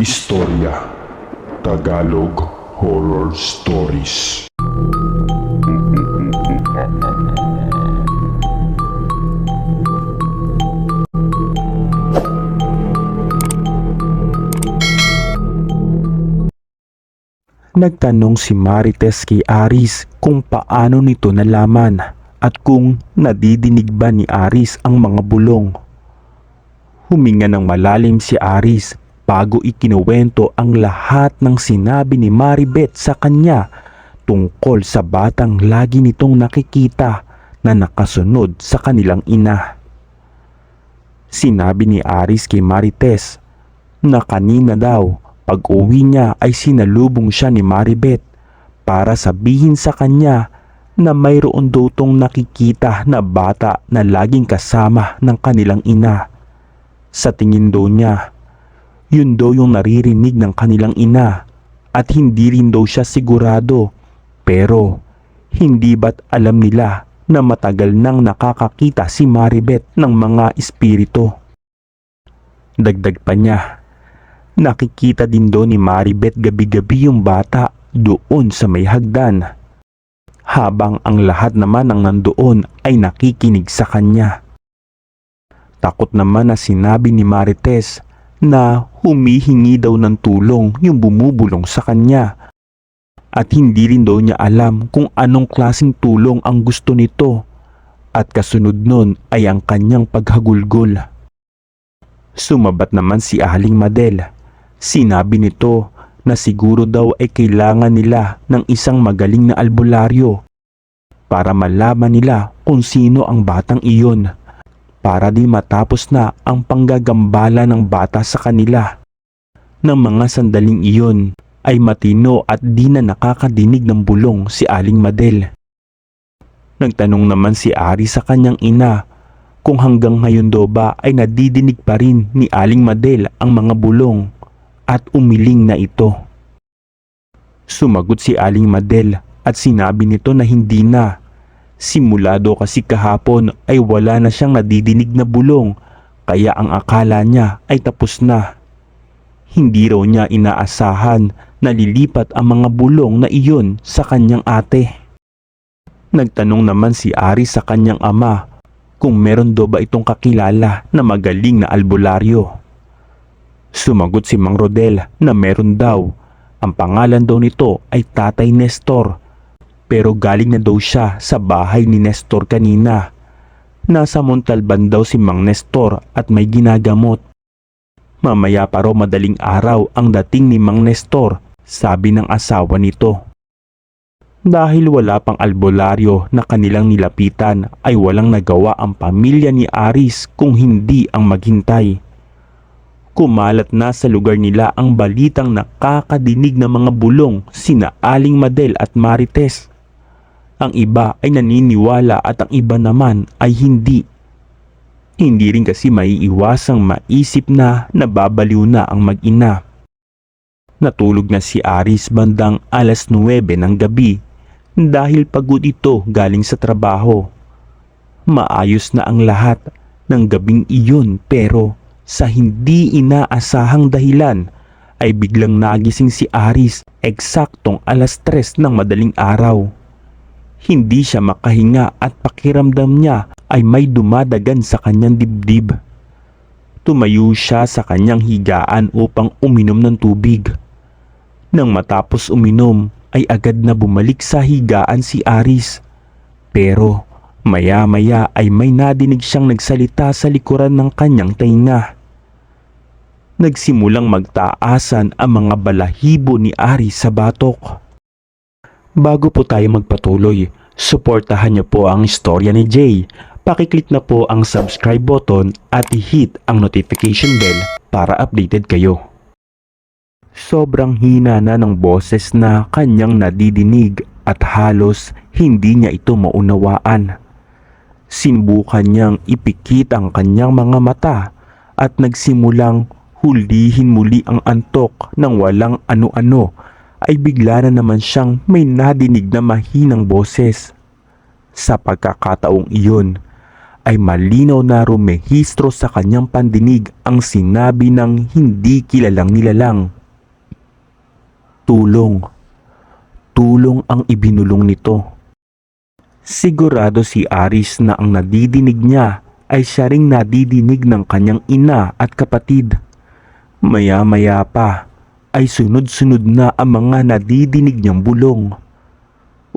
Istorya Tagalog Horror Stories Nagtanong si Marites kay Aris kung paano nito nalaman at kung nadidinig ba ni Aris ang mga bulong. Huminga ng malalim si Aris bago ikinuwento ang lahat ng sinabi ni Maribet sa kanya tungkol sa batang lagi nitong nakikita na nakasunod sa kanilang ina. Sinabi ni Aris kay Marites na kanina daw pag uwi niya ay sinalubong siya ni Maribet para sabihin sa kanya na mayroon daw tong nakikita na bata na laging kasama ng kanilang ina. Sa tingin daw niya, yun daw yung naririnig ng kanilang ina at hindi rin daw siya sigurado pero hindi ba't alam nila na matagal nang nakakakita si Maribet ng mga espiritu. Dagdag pa niya, nakikita din doon ni Maribet gabi-gabi yung bata doon sa may hagdan. Habang ang lahat naman ng nandoon ay nakikinig sa kanya. Takot naman na sinabi ni Marites na humihingi daw ng tulong yung bumubulong sa kanya. At hindi rin daw niya alam kung anong klaseng tulong ang gusto nito. At kasunod nun ay ang kanyang paghagulgol. Sumabat naman si Aling Madel. Sinabi nito na siguro daw ay kailangan nila ng isang magaling na albularyo para malaman nila kung sino ang batang iyon para di matapos na ang panggagambala ng bata sa kanila. Nang mga sandaling iyon ay matino at di na nakakadinig ng bulong si Aling Madel. Nagtanong naman si Ari sa kanyang ina kung hanggang ngayon daw ba ay nadidinig pa rin ni Aling Madel ang mga bulong at umiling na ito. Sumagot si Aling Madel at sinabi nito na hindi na. Simula daw kasi kahapon ay wala na siyang nadidinig na bulong kaya ang akala niya ay tapos na. Hindi raw niya inaasahan na lilipat ang mga bulong na iyon sa kanyang ate. Nagtanong naman si Ari sa kanyang ama kung meron daw ba itong kakilala na magaling na albularyo. Sumagot si Mang Rodel na meron daw. Ang pangalan daw nito ay Tatay Nestor. Pero galing na daw siya sa bahay ni Nestor kanina. Nasa Montalban daw si Mang Nestor at may ginagamot. Mamaya pa raw madaling araw ang dating ni Mang Nestor, sabi ng asawa nito. Dahil wala pang albularyo na kanilang nilapitan ay walang nagawa ang pamilya ni Aris kung hindi ang maghintay. Kumalat na sa lugar nila ang balitang nakakadinig ng mga bulong sina Aling Madel at Marites. Ang iba ay naniniwala at ang iba naman ay hindi. Hindi rin kasi maiiwasang maisip na nababaliw na ang mag-ina. Natulog na si Aris bandang alas 9 ng gabi dahil pagod ito galing sa trabaho. Maayos na ang lahat ng gabing iyon pero sa hindi inaasahang dahilan ay biglang nagising si Aris eksaktong alas 3 ng madaling araw. Hindi siya makahinga at pakiramdam niya ay may dumadagan sa kanyang dibdib. Tumayo siya sa kanyang higaan upang uminom ng tubig. Nang matapos uminom ay agad na bumalik sa higaan si Aris. Pero maya-maya ay may nadinig siyang nagsalita sa likuran ng kanyang tainga. Nagsimulang magtaasan ang mga balahibo ni Aris sa batok. Bago po tayo magpatuloy, suportahan niyo po ang istorya ni Jay. Pakiclick na po ang subscribe button at i-hit ang notification bell para updated kayo. Sobrang hina na ng boses na kanyang nadidinig at halos hindi niya ito maunawaan. Sinubukan niyang ipikit ang kanyang mga mata at nagsimulang hulihin muli ang antok ng walang ano-ano ay bigla na naman siyang may nadinig na mahinang boses. Sa pagkakataong iyon ay malinaw na rumehistro sa kanyang pandinig ang sinabi ng hindi kilalang nilalang. Tulong. Tulong ang ibinulong nito. Sigurado si Aris na ang nadidinig niya ay siya ring nadidinig ng kanyang ina at kapatid. Maya-maya pa ay sunod-sunod na ang mga nadidinig niyang bulong.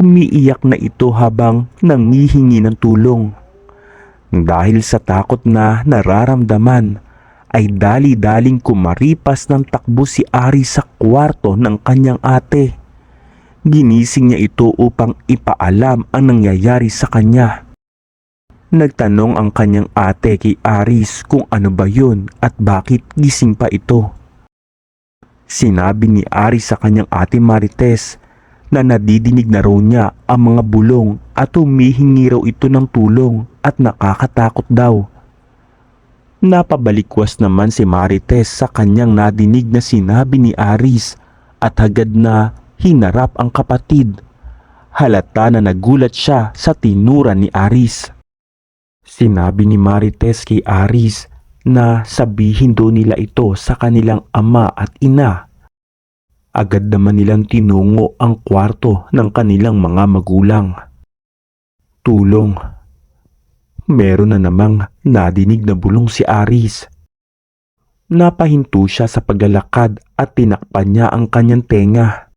Umiiyak na ito habang nangihingi ng tulong. Dahil sa takot na nararamdaman, ay dali-daling kumaripas ng takbo si Ari sa kwarto ng kanyang ate. Ginising niya ito upang ipaalam ang nangyayari sa kanya. Nagtanong ang kanyang ate kay Aris kung ano ba yun at bakit gising pa ito. Sinabi ni Aris sa kanyang ate Marites na nadidinig na raw niya ang mga bulong at humihingi raw ito ng tulong at nakakatakot daw. Napabalikwas naman si Marites sa kanyang nadinig na sinabi ni Aris at hagad na hinarap ang kapatid. Halata na nagulat siya sa tinura ni Aris. Sinabi ni Marites kay Aris na sabihin daw nila ito sa kanilang ama at ina. Agad naman nilang tinungo ang kwarto ng kanilang mga magulang. Tulong. Meron na namang nadinig na bulong si Aris. Napahinto siya sa paglalakad at tinakpan niya ang kanyang tenga.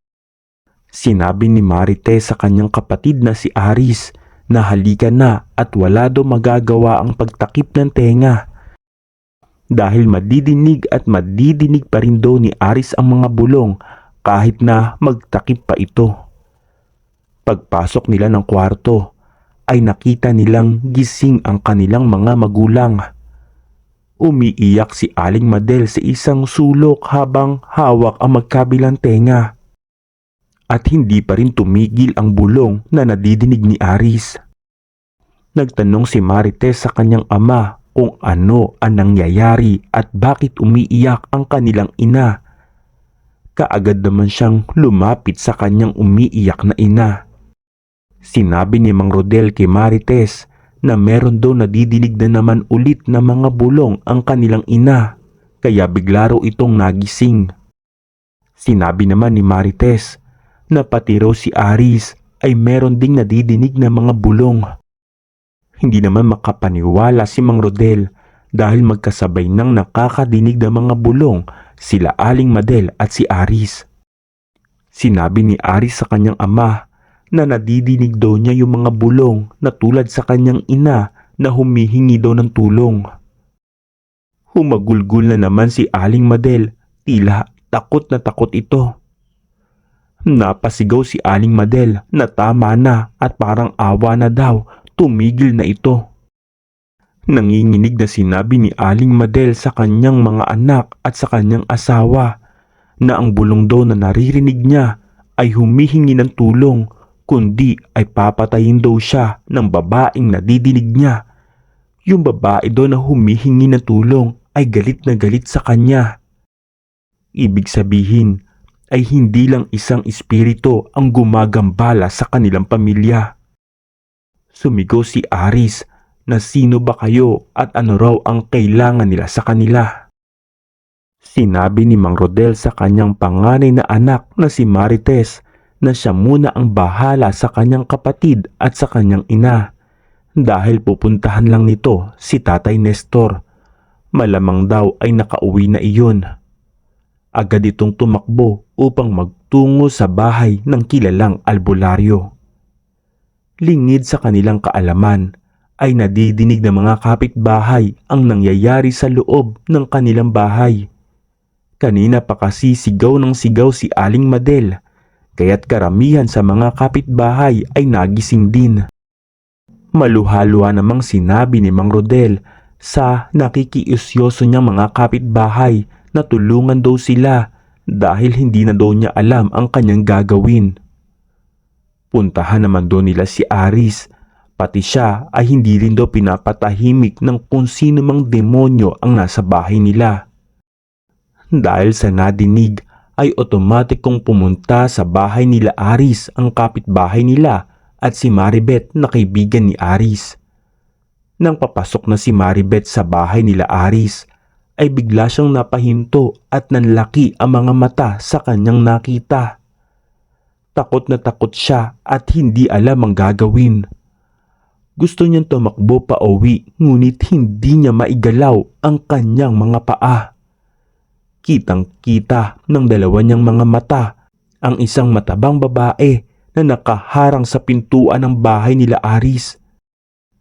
Sinabi ni Marite sa kanyang kapatid na si Aris na halika na at wala daw magagawa ang pagtakip ng tenga. Dahil madidinig at madidinig pa rin daw ni Aris ang mga bulong kahit na magtakip pa ito. Pagpasok nila ng kwarto ay nakita nilang gising ang kanilang mga magulang. Umiiyak si Aling Madel sa isang sulok habang hawak ang magkabilang tenga at hindi pa rin tumigil ang bulong na nadidinig ni Aris. Nagtanong si Marites sa kanyang ama kung ano ang nangyayari at bakit umiiyak ang kanilang ina. Kaagad naman siyang lumapit sa kanyang umiiyak na ina. Sinabi ni Mang Rodel kay Marites na meron daw nadidinig na naman ulit na mga bulong ang kanilang ina kaya bigla raw itong nagising. Sinabi naman ni Marites na pati raw si Aris ay meron ding nadidinig na mga bulong. Hindi naman makapaniwala si Mang Rodel dahil magkasabay nang nakakadinig ng mga bulong sila Aling Madel at si Aris. Sinabi ni Aris sa kanyang ama na nadidinig daw niya yung mga bulong na tulad sa kanyang ina na humihingi daw ng tulong. Humagulgul na naman si Aling Madel, tila takot na takot ito. Napasigaw si Aling Madel na tama na at parang awa na daw, tumigil na ito. Nanginginig na sinabi ni Aling Madel sa kanyang mga anak at sa kanyang asawa na ang bulong daw na naririnig niya ay humihingi ng tulong kundi ay papatayin daw siya ng babaeng nadidinig niya. Yung babae daw na humihingi ng tulong ay galit na galit sa kanya. Ibig sabihin ay hindi lang isang espiritu ang gumagambala sa kanilang pamilya. Sumigaw si Aris na sino ba kayo at ano raw ang kailangan nila sa kanila. Sinabi ni Mang Rodel sa kanyang panganay na anak na si Marites na siya muna ang bahala sa kanyang kapatid at sa kanyang ina dahil pupuntahan lang nito si Tatay Nestor. Malamang daw ay nakauwi na iyon. Agad itong tumakbo upang magtungo sa bahay ng kilalang albularyo. Lingid sa kanilang kaalaman ay nadidinig ng mga kapitbahay ang nangyayari sa loob ng kanilang bahay. Kanina pa kasi sigaw ng sigaw si Aling Madel kaya't karamihan sa mga kapitbahay ay nagising din. Maluhaluha namang sinabi ni Mang Rodel sa nakikiusyoso niyang mga kapitbahay na tulungan daw sila dahil hindi na daw niya alam ang kanyang gagawin. Puntahan naman daw nila si Aris, pati siya ay hindi rin daw pinapatahimik ng kung sino mang demonyo ang nasa bahay nila. Dahil sa nadinig ay otomatikong pumunta sa bahay nila Aris ang kapitbahay nila at si Maribet na kaibigan ni Aris. Nang papasok na si Maribeth sa bahay nila Aris, ay bigla siyang napahinto at nanlaki ang mga mata sa kanyang nakita. Takot na takot siya at hindi alam ang gagawin. Gusto niyang tumakbo pa uwi ngunit hindi niya maigalaw ang kanyang mga paa. Kitang kita ng dalawa niyang mga mata ang isang matabang babae na nakaharang sa pintuan ng bahay nila Aris.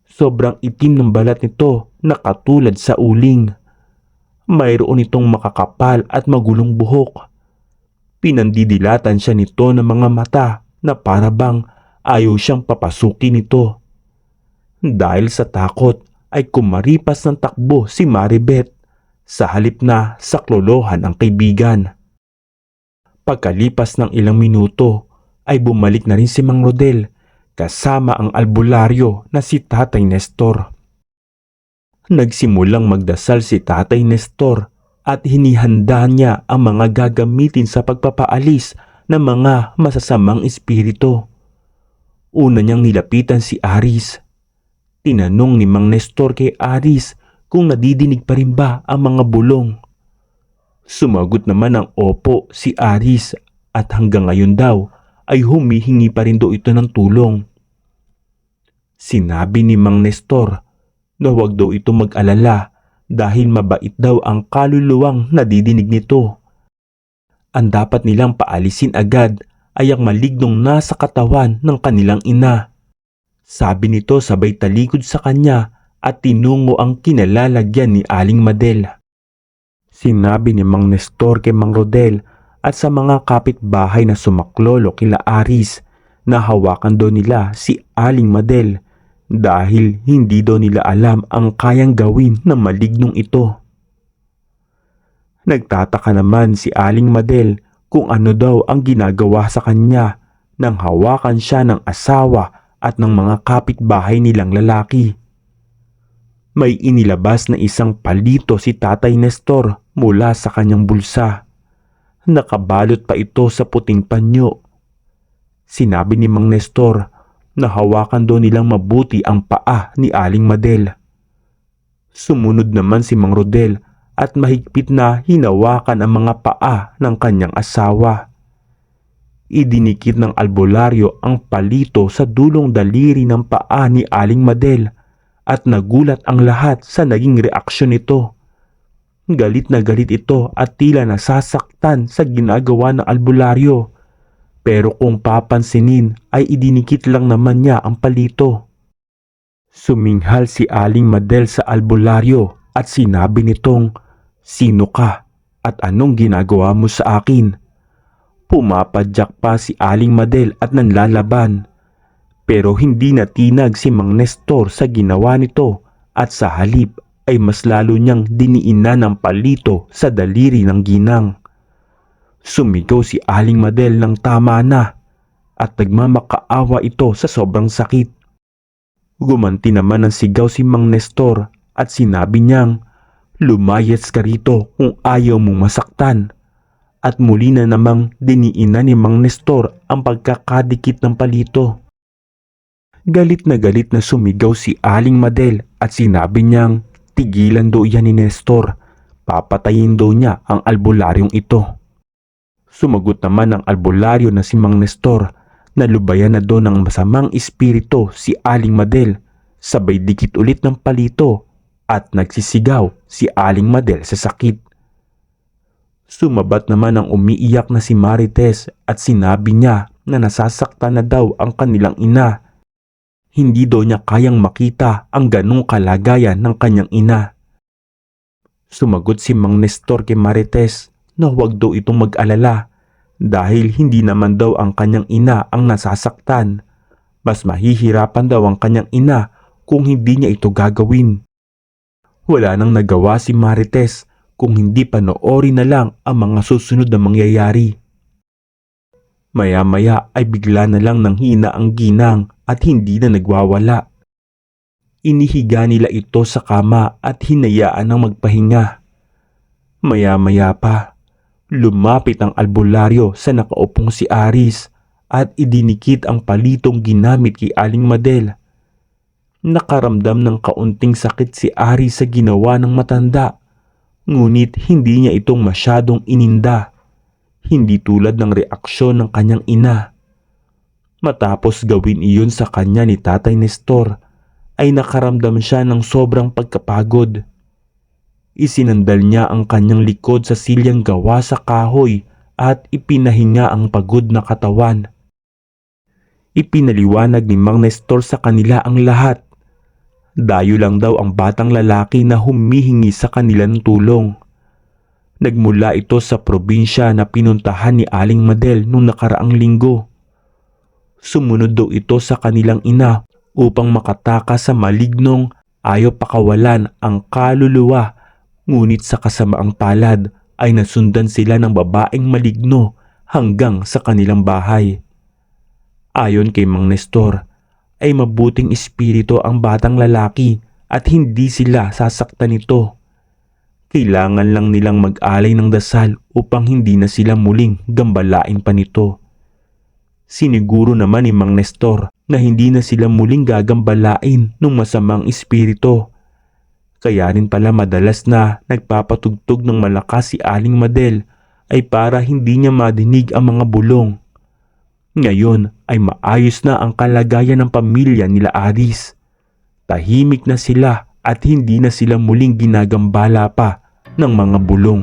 Sobrang itim ng balat nito na katulad sa uling. Mayroon itong makakapal at magulong buhok. Pinandidilatan siya nito ng mga mata na parabang ayaw siyang papasukin nito. Dahil sa takot ay kumaripas ng takbo si Maribeth sa halip na saklolohan ang kaibigan. Pagkalipas ng ilang minuto ay bumalik na rin si Mang Rodel kasama ang albularyo na si Tatay Nestor. Nagsimulang magdasal si Tatay Nestor at hinihanda niya ang mga gagamitin sa pagpapaalis ng mga masasamang espiritu. Una niyang nilapitan si Aris. Tinanong ni Mang Nestor kay Aris kung nadidinig pa rin ba ang mga bulong. Sumagot naman ng opo si Aris at hanggang ngayon daw ay humihingi pa rin daw ito ng tulong. Sinabi ni Mang Nestor na huwag daw ito mag-alala dahil mabait daw ang kaluluwang nadidinig nito. Ang dapat nilang paalisin agad ay ang malignong nasa katawan ng kanilang ina. Sabi nito sabay talikod sa kanya at tinungo ang kinalalagyan ni Aling Madel. Sinabi ni Mang Nestor kay Mang Rodel at sa mga kapitbahay na sumaklolo kila Aris na hawakan daw nila si Aling Madel dahil hindi daw nila alam ang kayang gawin ng malignong ito. Nagtataka naman si Aling Madel kung ano daw ang ginagawa sa kanya nang hawakan siya ng asawa at ng mga kapitbahay nilang lalaki. May inilabas na isang palito si Tatay Nestor mula sa kanyang bulsa. Nakabalot pa ito sa puting panyo. Sinabi ni Mang Nestor na hawakan daw nilang mabuti ang paa ni Aling Madel. Sumunod naman si Mang Rodel at mahigpit na hinawakan ang mga paa ng kanyang asawa. Idinikit ng albularyo ang palito sa dulong daliri ng paa ni Aling Madel at nagulat ang lahat sa naging reaksyon nito. Galit na galit ito at tila nasasaktan sa ginagawa ng albularyo. Pero kung papansinin ay idinikit lang naman niya ang palito. Suminghal si Aling Madel sa albularyo at sinabi nitong, Sino ka at anong ginagawa mo sa akin? Pumapadyak pa si Aling Madel at nanlalaban. Pero hindi natinag si Mang Nestor sa ginawa nito at sa halip ay mas lalo niyang diniina ng palito sa daliri ng ginang. Sumigaw si Aling Madel ng tama na at nagmamakaawa ito sa sobrang sakit. Gumanti naman ng sigaw si Mang Nestor at sinabi niyang, Lumayas ka rito kung ayaw mong masaktan. At muli na namang diniina ni Mang Nestor ang pagkakadikit ng palito. Galit na galit na sumigaw si Aling Madel at sinabi niyang tigilan daw yan ni Nestor. Papatayin daw niya ang albularyong ito. Sumagot naman ang albularyo na si Mang Nestor na lubayan na doon ng masamang espiritu si Aling Madel sabay dikit ulit ng palito at nagsisigaw si Aling Madel sa sakit. Sumabat naman ang umiiyak na si Marites at sinabi niya na nasasaktan na daw ang kanilang ina. Hindi daw niya kayang makita ang ganong kalagayan ng kanyang ina. Sumagot si Mang Nestor kay Marites na huwag daw itong mag-alala dahil hindi naman daw ang kanyang ina ang nasasaktan. Mas mahihirapan daw ang kanyang ina kung hindi niya ito gagawin. Wala nang nagawa si Marites kung hindi panoorin na lang ang mga susunod na mangyayari. Maya-maya ay bigla na lang nang hina ang ginang at hindi na nagwawala. Inihiga nila ito sa kama at hinayaan ng magpahinga. Maya-maya pa, lumapit ang albularyo sa nakaupong si Aris at idinikit ang palitong ginamit kay Aling Madel. Nakaramdam ng kaunting sakit si Ari sa ginawa ng matanda. Ngunit hindi niya itong masyadong ininda. Hindi tulad ng reaksyon ng kanyang ina. Matapos gawin iyon sa kanya ni Tatay Nestor, ay nakaramdam siya ng sobrang pagkapagod. Isinandal niya ang kanyang likod sa silyang gawa sa kahoy at ipinahinga ang pagod na katawan. Ipinaliwanag ni Mang Nestor sa kanila ang lahat. Dayo lang daw ang batang lalaki na humihingi sa kanila ng tulong. Nagmula ito sa probinsya na pinuntahan ni Aling Madel nung nakaraang linggo. Sumunod daw ito sa kanilang ina upang makataka sa malignong ayaw pakawalan ang kaluluwa ngunit sa kasamaang palad ay nasundan sila ng babaeng maligno hanggang sa kanilang bahay. Ayon kay Mang Nestor, ay mabuting espiritu ang batang lalaki at hindi sila sasaktan nito. Kailangan lang nilang mag-alay ng dasal upang hindi na sila muling gambalain pa nito. Siniguro naman ni Mang Nestor na hindi na sila muling gagambalain ng masamang espiritu. Kaya rin pala madalas na nagpapatugtog ng malakas si Aling Madel ay para hindi niya madinig ang mga bulong. Ngayon ay maayos na ang kalagayan ng pamilya nila Aris. Tahimik na sila at hindi na sila muling ginagambala pa ng mga bulong.